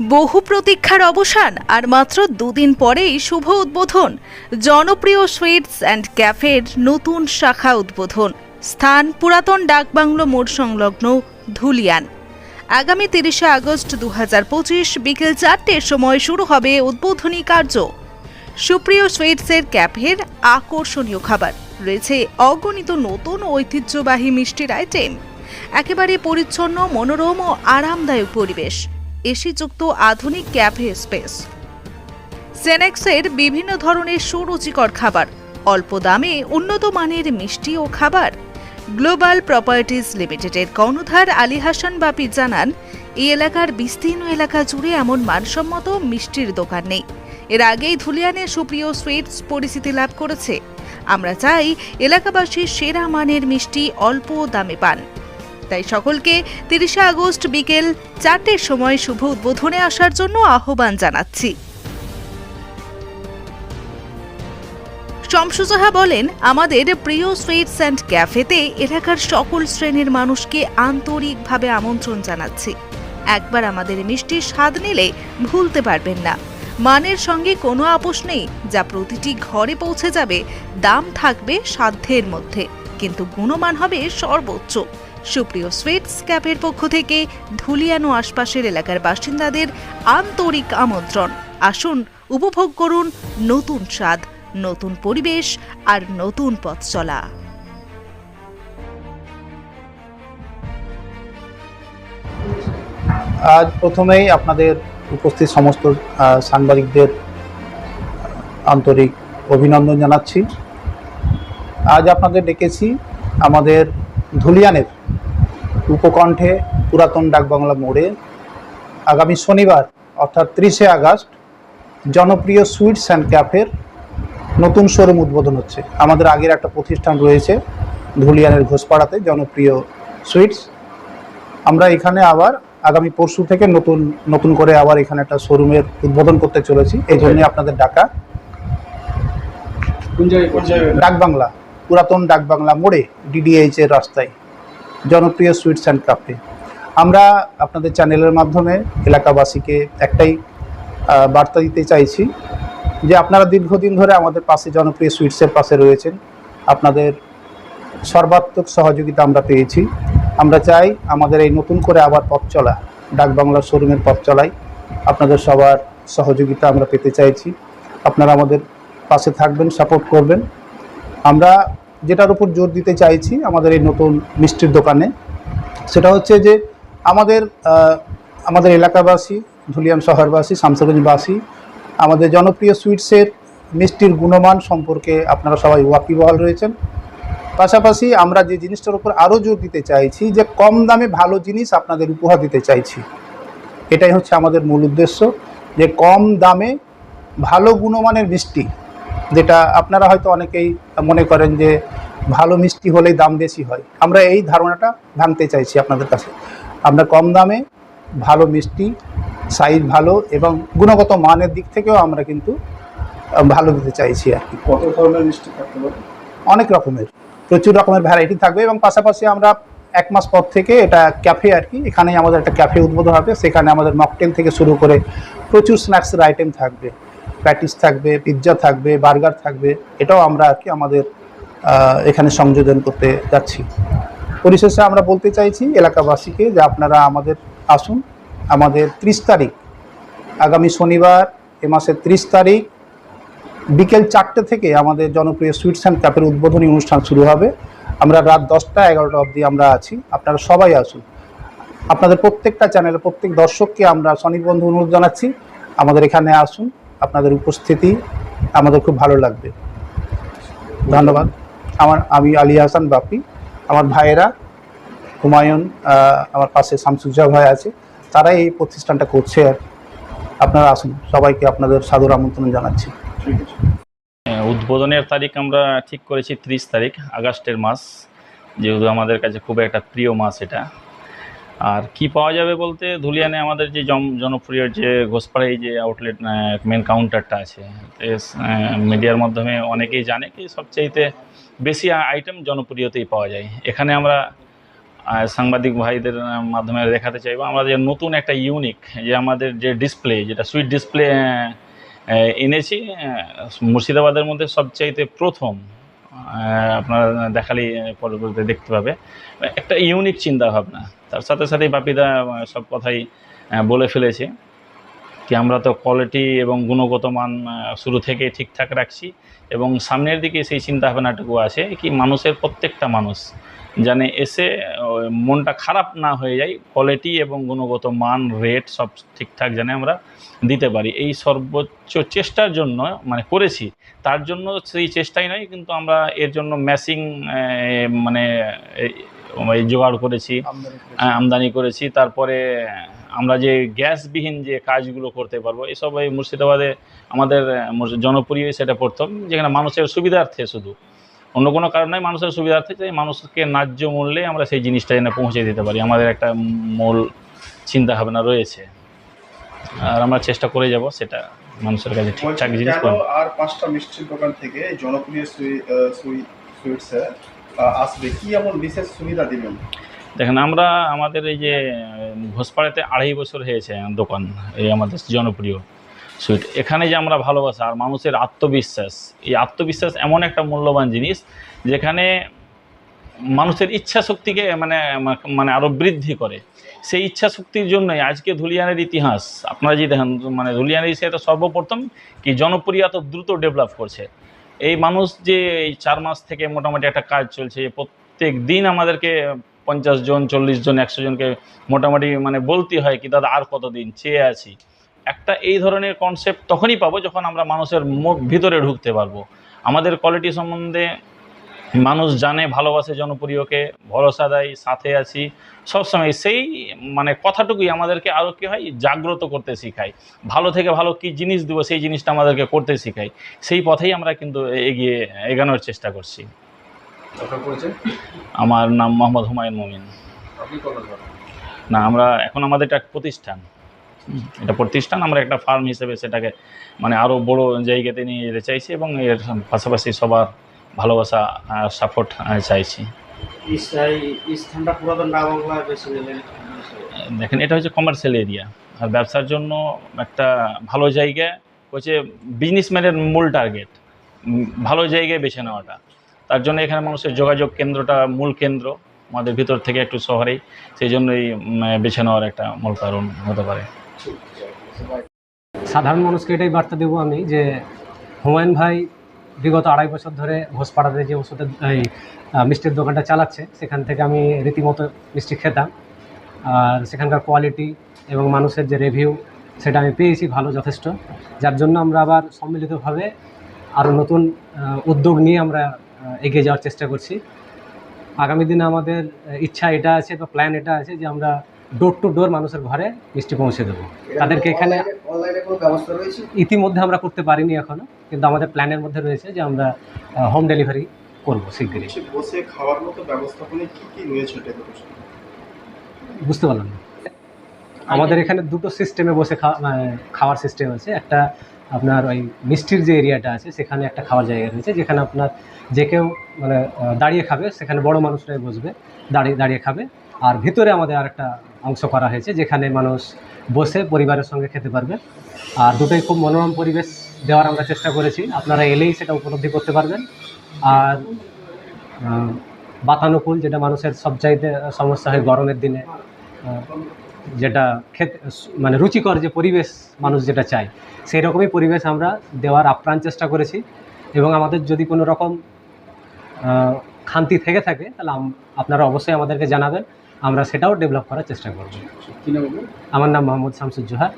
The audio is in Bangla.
বহু প্রতীক্ষার অবসান আর মাত্র দুদিন পরেই শুভ উদ্বোধন। জনপ্রিয় সুইটস অ্যান্ড ক্যাফের নতুন শাখা উদ্বোধন। স্থান পুরাতন ডাকবাংলো মোড় সংলগ্ন ধুলিয়ান। আগামী তিরিশে আগস্ট দু পঁচিশ বিকেল চারটের সময় শুরু হবে উদ্বোধনী কার্য। সুপ্রিয় সুইটসের ক্যাফের আকর্ষণীয় খাবার। রয়েছে অগণিত নতুন ঐতিহ্যবাহী মিষ্টির আইটেম। একেবারে পরিচ্ছন্ন, মনোরম ও আরামদায়ক পরিবেশ। এসিযুক্ত আধুনিক ক্যাফে স্পেস। সেনেক্সের বিভিন্ন ধরনের সুরুচিকর খাবার, অল্প দামে উন্নত মানের মিষ্টি ও খাবার। গ্লোবাল প্রপার্টিজ লিমিটেডের কর্ণধার আলী হাসান বাপি জানান, এই এলাকার বিস্তীর্ণ এলাকা জুড়ে এমন মানসম্মত মিষ্টির দোকান নেই। এর আগেই ধুলিয়ানে সুপ্রিয় সুইটস পরিচিতি লাভ করেছে। আমরা চাই এলাকাবাসীর সেরা মানের মিষ্টি অল্প দামে পান। তাই সকলকে তিরিশে আগস্ট বিকেল চারটের সময় শুভ উদ্বোধনে আসার জন্য আহ্বান জানাচ্ছি। শমসুজাহা বলেন, আমাদের প্রিয় সুইটস অ্যান্ড ক্যাফেতে এলাকার সকল শ্রেণির মানুষকে আন্তরিকভাবে আমন্ত্রণ জানাচ্ছি। একবার আমাদের মিষ্টির স্বাদ নিলে ভুলতে পারবেন না। মানের সঙ্গে কোনো আপোষ নেই, যা প্রতিটি ঘরে পৌঁছে যাবে, দাম থাকবে সাধ্যের মধ্যে, কিন্তু গুণমান হবে সর্বোচ্চ। সুপ্রিয় সুইটস ক্যাফের পক্ষ থেকে ধুলিয়ানো আশপাশের এলাকার বাসিন্দাদের আন্তরিক আমন্ত্রণ। আসুন, উপভোগ করুন নতুন স্বাদ, নতুন পরিবেশ আর নতুন পথ চলা। আজ প্রথমেই আপনাদের উপস্থিত সমস্ত সাংবাদিকদের আন্তরিক অভিনন্দন জানাচ্ছি। আজ আপনাদের ডেকেছি আমাদের ধুলিয়ানের উপকণ্ঠে পুরাতন ডাকবাংলা মোড়ে আগামী শনিবার অর্থাৎ ত্রিশে আগস্ট জনপ্রিয় সুইটস অ্যান্ড ক্যাফের নতুন শোরুম উদ্বোধন হচ্ছে। আমাদের আগের একটা প্রতিষ্ঠান রয়েছে ধুলিয়ানের ঘোষপাড়াতে জনপ্রিয় সুইটস। আমরা এখানে আবার আগামী পরশু থেকে নতুন নতুন করে আবার এখানে একটা শোরুমের উদ্বোধন করতে চলেছি। এই জন্য আপনাদের ডাকা। ডাকবাংলা পুরাতন ডাকবাংলা মোড়ে ডিডিএইচ এর রাস্তায়। জনপ্রিয় সুইটস অ্যান্ড কাফে আমরা আপনাদের চ্যানেলের মাধ্যমে এলাকাবাসীকে একটাই বার্তা দিতে চাইছি যে আপনারা দীর্ঘদিন ধরে আমাদের পাশে জনপ্রিয় সুইটসের পাশে রয়েছেন। আপনাদের সর্বাত্মক সহযোগিতা আমরা পেয়েছি। আমরা চাই আমাদের এই নতুন করে আবার পথ চলা ডাকবাংলার শোরুমের পথ চলাই। আপনাদের সবার সহযোগিতা আমরা পেতে চাইছি। আপনারা আমাদের পাশে থাকবেন, সাপোর্ট করবেন। আমরা যেটার উপর জোর দিতে চাইছি আমাদের এই নতুন মিষ্টির দোকানে, সেটা হচ্ছে যে আমাদের আমাদের এলাকাবাসী, ধুলিয়ান শহরবাসী, শামসাগঞ্জবাসী, আমাদের জনপ্রিয় সুইটসের মিষ্টির গুণমান সম্পর্কে আপনারা সবাই ওয়াকিবহাল রয়েছেন। পাশাপাশি আমরা যে জিনিসটার উপর আরও জোর দিতে চাইছি, যে কম দামে ভালো জিনিস আপনাদের উপহার দিতে চাইছি। এটাই হচ্ছে আমাদের মূল উদ্দেশ্য, যে কম দামে ভালো গুণমানের মিষ্টি যেটা আপনারা হয়তো অনেকেই মনে করেন যে ভালো মিষ্টি হলেই দাম বেশি হয়। আমরা এই ধারণাটা ভাঙতে চাইছি আপনাদের কাছে। আমরা কম দামে ভালো মিষ্টি সাইজ ভালো এবং গুণগত মানের দিক থেকেও আমরা কিন্তু ভালো দিতে চাইছি আর কি। কত ধরনের মিষ্টি থাকতে পারে? অনেক রকমের প্রচুর রকমের ভ্যারাইটি থাকবে এবং পাশাপাশি আমরা এক মাস পর থেকে এটা ক্যাফে আর কি এখানেই আমাদের একটা ক্যাফে উদ্বোধন হবে। সেখানে আমাদের মকটেল থেকে শুরু করে প্রচুর স্ন্যাক্সের আইটেম থাকবে। প্যাটিস থাকবে, পিৎজা থাকবে, বার্গার থাকবে, এটাও আমরা আর কি আমাদের এখানে সংযোজন করতে যাচ্ছি। পরিশেষে আমরা বলতে চাইছি এলাকাবাসীকে যে আপনারা আমাদের আসুন। আমাদের ত্রিশ তারিখ, আগামী শনিবার, এ মাসের ত্রিশ তারিখ, বিকেল চারটে থেকে আমাদের জনপ্রিয় সুইটস অ্যান্ড ক্যাপের উদ্বোধনী অনুষ্ঠান শুরু হবে। আমরা রাত দশটা এগারোটা অবধি আমরা আছি। আপনারা সবাই আসুন। আপনাদের প্রত্যেকটা চ্যানেলের প্রত্যেক দর্শককে আমরা স্বনির্বন্ধ অনুরোধ জানাচ্ছি। আমাদের এখানে আসুন। আপনাদের উপস্থিতি আমাদের খুব ভালো লাগবে। ধন্যবাদ। আমার আমি আলী হাসান বাপি আমার ভাইয়েরা হুমায়ুন আমার পাশে শামসুজ্জা ভাই আছে তারাই এই প্রতিষ্ঠানটা করছে আর আপনারা আসুন সবাইকে আপনাদের সাদর আমন্ত্রণ জানাচ্ছি। হ্যাঁ, উদ্বোধনের তারিখ আমরা ঠিক করেছি ত্রিশ তারিখ আগস্টের মাস। যেহেতু আমাদের কাছে খুব একটা প্রিয় মাস এটা। আর কি পাওয়া যাবে বলতে ধুলিয়ানে আমাদের যে জনপ্রিয় যে ঘোষপাড়ায় যে আউটলেট মেন কাউন্টারটা আছে মিডিয়ার মাধ্যমে অনেকেই জানে কি সবচাইতে বেশি আইটেম জনপ্রিয়তেই পাওয়া যায়। এখানে আমরা সাংবাদিক ভাইদের মাধ্যমে দেখাতে চাইব আমরা যে নতুন একটা ইউনিক যে আমাদের যে ডিসপ্লে যেটা সুইট ডিসপ্লে এনেছি মুর্শিদাবাদের মধ্যে সবচাইতে প্রথম আপনারা দেখালেই আহ, পরবর্তীতে দেখতে পাবে। একটা ইউনিক চিন্তা ভাবনা তার সাথে সাথে বাপিদা সব কথাই বলে ফেলেছে কি আমরা তো কোয়ালিটি এবং গুণগত মান শুরু থেকে ঠিকঠাক রাখছি এবং সামনের দিকে সেই চিন্তা ভাবনাটুকু আছে কি মানুষের প্রত্যেকটা মানুষ জানে এসে মনটা খারাপ না হয়ে যায় কোয়ালিটি এবং গুণগত মান রেট সব ঠিকঠাক যেন আমরা দিতে পারি। এই সর্বোচ্চ চেষ্টার জন্য মানে করেছি তার জন্য সেই চেষ্টাই নয় কিন্তু আমরা এর জন্য ম্যাসিং মানে জোগাড় করেছি আমদানি করেছি। আহ, আমদানি করেছি। তারপরে আমরা যে গ্যাসবিহীন যে কাজগুলো করতে পারব এসব এই মুর্শিদাবাদে আমাদের জনপ্রিয় সেটা প্রথম যেখানে মানুষের সুবিধার্থে শুধু। অন্য কোনো কারণ মানুষের সুবিধার্থে যে মানুষকে ন্যায্য মূল্যে আমরা সেই জিনিসটা এনে পৌঁছে দিতে পারি আমাদের একটা মূল চিন্তা ভাবনা রয়েছে। আর আমরা চেষ্টা করে যাব সেটা মানুষের কাছে ঠিকঠাক জিনিস। আর পাঁচটা মিষ্টির দোকান থেকে জনপ্রিয় সুইটসে আসবে? কি এমন বিশেষ সুবিধা দিবেন? দেখেন আমরা আমাদের এই যে ঘোষপাড়াতে আড়াই বছর হয়েছে দোকান এই আমাদের জনপ্রিয়। সুইট এখানে যে আমরা ভালোবাসা আর মানুষের আত্মবিশ্বাস, এই আত্মবিশ্বাস এমন একটা মূল্যবান জিনিস যেখানে মানুষের ইচ্ছা শক্তিকে মানে মানে আরও বৃদ্ধি করে। সেই ইচ্ছা শক্তির জন্যই আজকে ধুলিয়ানের ইতিহাস, আপনারা যদি দেখেন মানে ধুলিয়ানের সেটা সর্বপ্রথম কি জনপ্রিয়তা দ্রুত ডেভেলপ করছে। এই মানুষ যে এই চার মাস থেকে মোটামুটি একটা কাজ চলছে প্রত্যেক দিন আমাদেরকে পঞ্চাশ জন, চল্লিশ জন, একশো জনকে মোটামুটি মানে বলতে হয় কি, দাদা, আর কতদিন? চেয়ে আছি। একটা এই ধরনের কনসেপ্ট তখনই পাবো যখন আমরা মানুষের মুখ ভিতরে ঢুকতে পারব। আমাদের কোয়ালিটি সম্বন্ধে মানুষ জানে ভালোবাসে জনপ্রিয়কে ভরসা দেয় সাথে আছি। সবসময় সেই মানে কথাটুকুই আমাদেরকে আরও কী হয় জাগ্রত করতে শেখায়। ভালো থেকে ভালো কী জিনিস দেবো সেই জিনিসটা আমাদেরকে করতে শেখায়। সেই পথেই আমরা কিন্তু এগিয়ে এগানোর চেষ্টা করছি। আমার নাম মোহাম্মদ হুমায়ুন মমিন। না আমরা এখন আমাদের এটা এক প্রতিষ্ঠান। এটা প্রতিষ্ঠান আমরা একটা ফার্ম হিসেবে সেটাকে মানে আরও বড় জায়গাতে নিয়ে যেতে চাইছি এবং এর পাশাপাশি সবার ভালোবাসা সাপোর্ট চাইছি। দেখেন এটা হচ্ছে কমার্শিয়াল এরিয়া আর ব্যবসার জন্য একটা ভালো জায়গা হচ্ছে বিজনেসম্যানের মূল টার্গেট ভালো জায়গায় বেছে নেওয়াটা। তার জন্য এখানে মানুষের যোগাযোগ কেন্দ্রটা মূল কেন্দ্র আমাদের ভিতর থেকে একটু শহরেই। সেই জন্যই বেছে নেওয়ার একটা মূল কারণ হতে পারে। সাধারণ মানুষকে এটাই বার্তা দেবো আমি যে হুমায়ুন ভাই বিগত আড়াই বছর ধরে ঘোষপাড়াতে যে ওষুধের, এই মিষ্টির দোকানটা চালাচ্ছে, সেখান থেকে আমি রীতিমতো মিষ্টি খেতাম। আর সেখানকার কোয়ালিটি এবং মানুষের যে রিভিউ সেটা আমি পেয়েছি, ভালো যথেষ্ট। যার জন্য আমরা আবার সম্মিলিতভাবে আরও নতুন উদ্যোগ নিয়ে আমরা এগিয়ে যাওয়ার চেষ্টা করছি। আগামী দিনে আমাদের ইচ্ছা এটা আছে বা প্ল্যান এটা আছে যে আমরা ডোর টু ডোর মানুষের ঘরে মিষ্টি পৌঁছে দেবো। তাদেরকে এখানে ইতিমধ্যে আমরা করতে পারিনি এখনও কিন্তু আমাদের প্ল্যানের মধ্যে রয়েছে যে আমরা হোম ডেলিভারি করব শীঘ্রই। বসে খাওয়ার মতো ব্যবস্থাপনায় কি কি রয়েছে বুঝতে পারলাম না। আমাদের এখানে দুটো সিস্টেমে বসে খাওয়া খাওয়ার সিস্টেম আছে। একটা আপনার ওই মিষ্টির যে এরিয়াটা আছে সেখানে একটা খাওয়ার জায়গা রয়েছে যেখানে আপনার যে কেউ মানে দাঁড়িয়ে খাবে সেখানে বড় মানুষরাই বসবে দাঁড়িয়ে দাঁড়িয়ে খাবে। আর ভিতরে আমাদের আরেকটা অংশ করা হয়েছে, যেখানে মানুষ বসে পরিবারের সঙ্গে খেতে পারবে। আর দুটোই খুব মনোরম পরিবেশ দেওয়ার আমরা চেষ্টা করেছি। আপনারা এলেই সেটা উপলব্ধি করতে পারবেন। আর বাতানুকূল, যেটা মানুষের সবচাইতে সমস্যা হয় গরমের দিনে যেটা খেতে মানে রুচিকর যে পরিবেশ মানুষ যেটা চায় সেই রকমই পরিবেশ আমরা দেওয়ার আপ্রাণ চেষ্টা করেছি। এবং আমাদের যদি কোনো রকম খান্তি থেকে থাকে, তাহলে আপনারা অবশ্যই আমাদেরকে জানাবেন। আমরা সেটাও ডেভেলপ করার চেষ্টা করব। আমার নাম মোহাম্মদ শামসুজ্জোহার